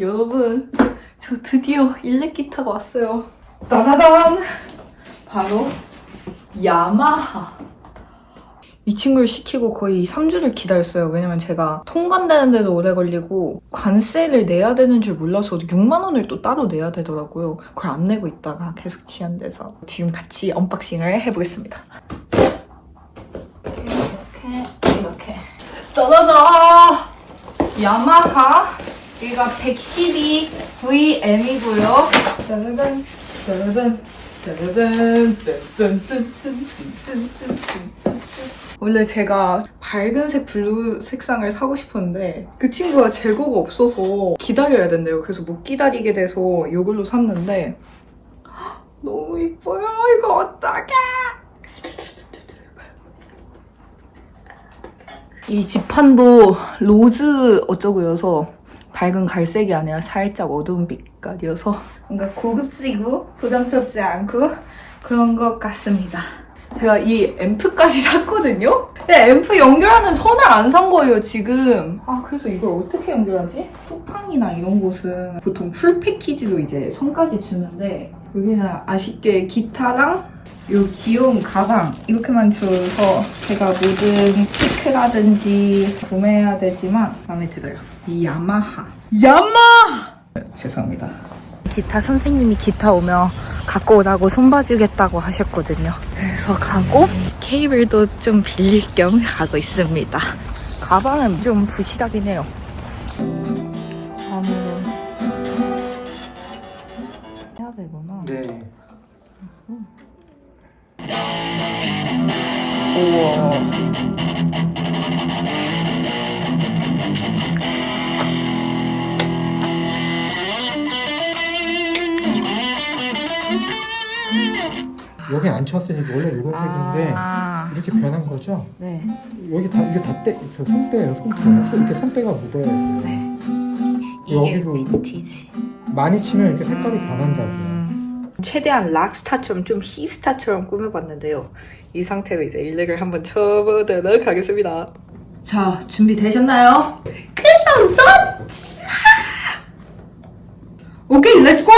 여러분, 저 드디어 일렉 기타가 왔어요. 따다단! 바로 야마하. 이 친구를 시키고 거의 3주를 기다렸어요. 왜냐면 제가 통관되는데도 오래 걸리고 관세를 내야 되는 줄 몰라서 6만 원을 또 따로 내야 되더라고요. 그걸 안 내고 있다가 계속 지연돼서 지금 같이 언박싱을 해보겠습니다. 이렇게 이렇게 따다다! 야마하 얘가 112 VM이고요. 짜라단, 짜라단, 짜라단. 원래 제가 밝은색 블루 색상을 사고 싶었는데 그 친구가 재고가 없어서 기다려야 된대요. 그래서 못 기다리게 돼서 이걸로 샀는데 헉, 너무 이뻐요. 이거 어떡해! 이 지판도 로즈 어쩌고여서 밝은 갈색이 아니라 살짝 어두운 빛깔이어서 뭔가 고급지고 부담스럽지 않고 그런 것 같습니다. 제가 이 앰프까지 샀거든요? 근데 앰프 연결하는 선을 안 산 거예요, 지금. 아, 그래서 이걸 어떻게 연결하지? 쿠팡이나 이런 곳은 보통 풀 패키지로 이제 선까지 주는데 여기는 아쉽게 기타랑 요 귀여운 가방 이렇게만 줘서 제가 모든 피크라든지 구매해야 되지만 마음에 들어요. 이 야마하. 야마! 죄송합니다. 기타 선생님이 기타 오면 갖고 오라고 손봐주겠다고 하셨거든요. 그래서 가고 케이블도 좀 빌릴 겸 가고 있습니다. 가방은 좀 부실하긴 해요. 다음은 해야 되구나. 네. 우와. 여기 안 쳤으니까 원래 이건색인데 아, 이렇게 변한 거죠? 네. 여기 다 이게 다 때, 그 손대예요, 손대. 이렇게 손대가 묻어야 돼요. 네. 이게 여기도- 빈티지. 많이 치면 이렇게 색깔이 변한다고요. 음. 최대한 락스타처럼 좀 힙스타처럼 꾸며봤는데요. 이 상태로 이제 일렉을 한번 쳐보도록 하겠습니다. 자, 준비되셨나요? 큰 손! 오케이, 렛츠고!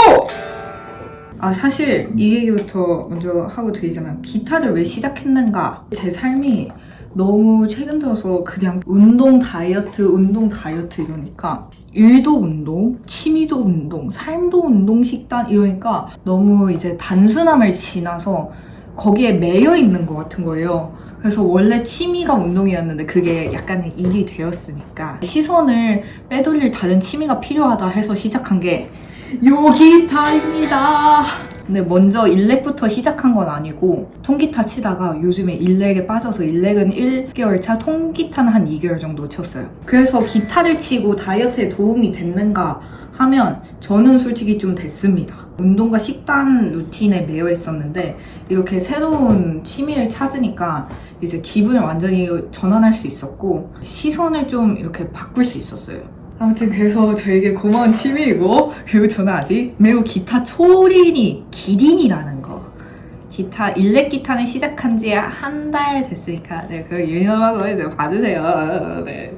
아, 사실 이 얘기부터 먼저 하고 드리자면 기타를 왜 시작했는가? 제 삶이 너무 최근 들어서 그냥 운동 다이어트, 운동 다이어트 이러니까 일도 운동, 취미도 운동, 삶도 운동, 식단 이러니까 너무 이제 단순함을 지나서 거기에 매여 있는 것 같은 거예요. 그래서 원래 취미가 운동이었는데 그게 약간의 일이 되었으니까 시선을 빼돌릴 다른 취미가 필요하다 해서 시작한 게 요기타입니다. 근데 먼저 일렉부터 시작한 건 아니고 통기타 치다가 요즘에 일렉에 빠져서 일렉은 1개월 차, 통기타는 한 2개월 정도 쳤어요. 그래서 기타를 치고 다이어트에 도움이 됐는가 하면 저는 솔직히 좀 됐습니다. 운동과 식단 루틴에 매여 있었는데 이렇게 새로운 취미를 찾으니까 이제 기분을 완전히 전환할 수 있었고 시선을 좀 이렇게 바꿀 수 있었어요. 아무튼 그래서 저에게 고마운 취미이고 그리고 저는 아직 매우 기타 초린이 기린이라는 거 기타 일렉 기타는 시작한 지 한 달 됐으니까 네, 그 유념하고 이제 봐주세요 네.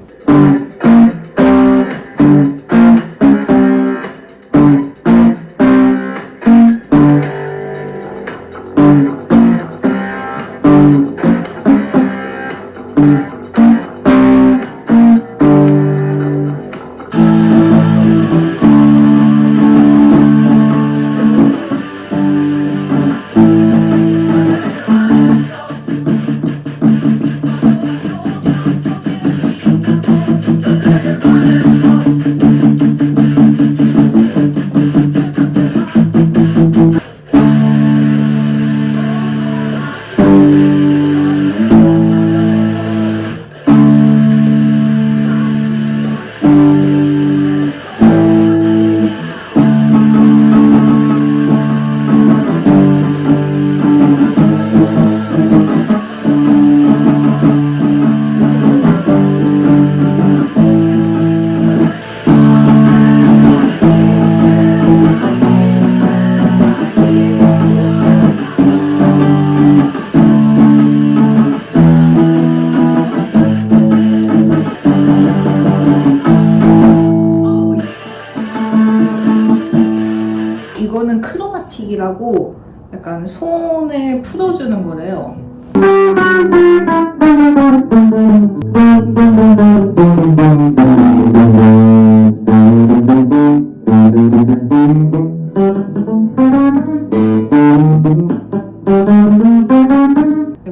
손을 풀어주는 거래요.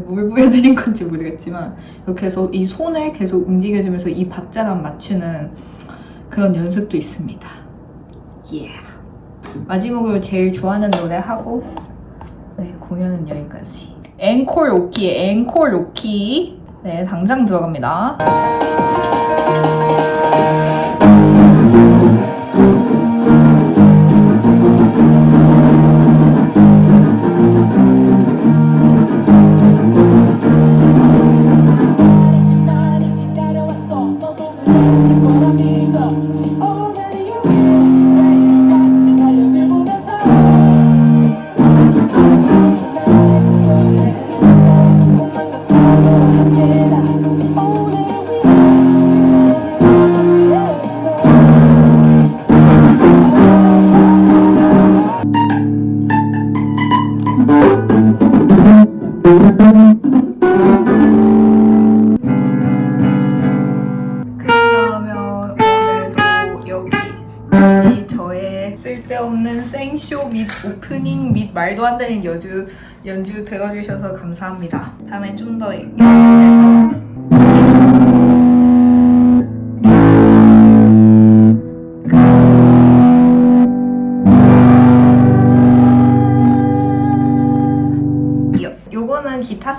뭘 보여드린 건지 모르겠지만 이렇게 해서 이 손을 계속 움직여주면서 이 박자감 맞추는 그런 연습도 있습니다. 예. 마지막으로 제일 좋아하는 노래 하고 네 공연은 여기까지. 앵콜 오키, 앵콜 오키. 네 당장 들어갑니다. 및 오프닝 및 말도 안 되는 여주 연주 들어주셔서 감사합니다. 다음에 좀 더 연습해서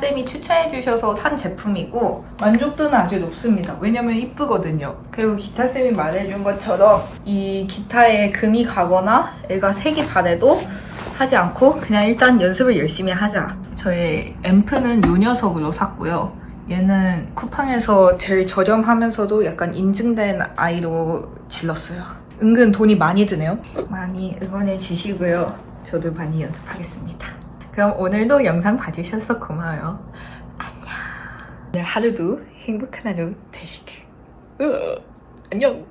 쌤이 추천해 주셔서 산 제품이고 만족도는 아주 높습니다. 왜냐면 이쁘거든요. 그리고 기타 쌤이 말해준 것처럼 이 기타에 금이 가거나 애가 색이 바래도 하지 않고 그냥 일단 연습을 열심히 하자. 저의 앰프는 요 녀석으로 샀고요. 얘는 쿠팡에서 제일 저렴하면서도 약간 인증된 아이로 질렀어요. 은근 돈이 많이 드네요. 많이 응원해 주시고요. 저도 많이 연습하겠습니다. 그럼 오늘도 영상 봐주셔서 고마워요. 안녕. 오늘 하루도 행복한 하루 되시길. 으, 안녕.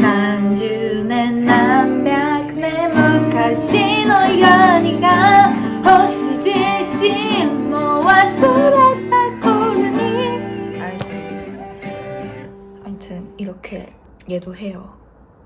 단주는 남백 내昔の夜にが星自身も忘れた頃に아무튼 이렇게 얘도 해요.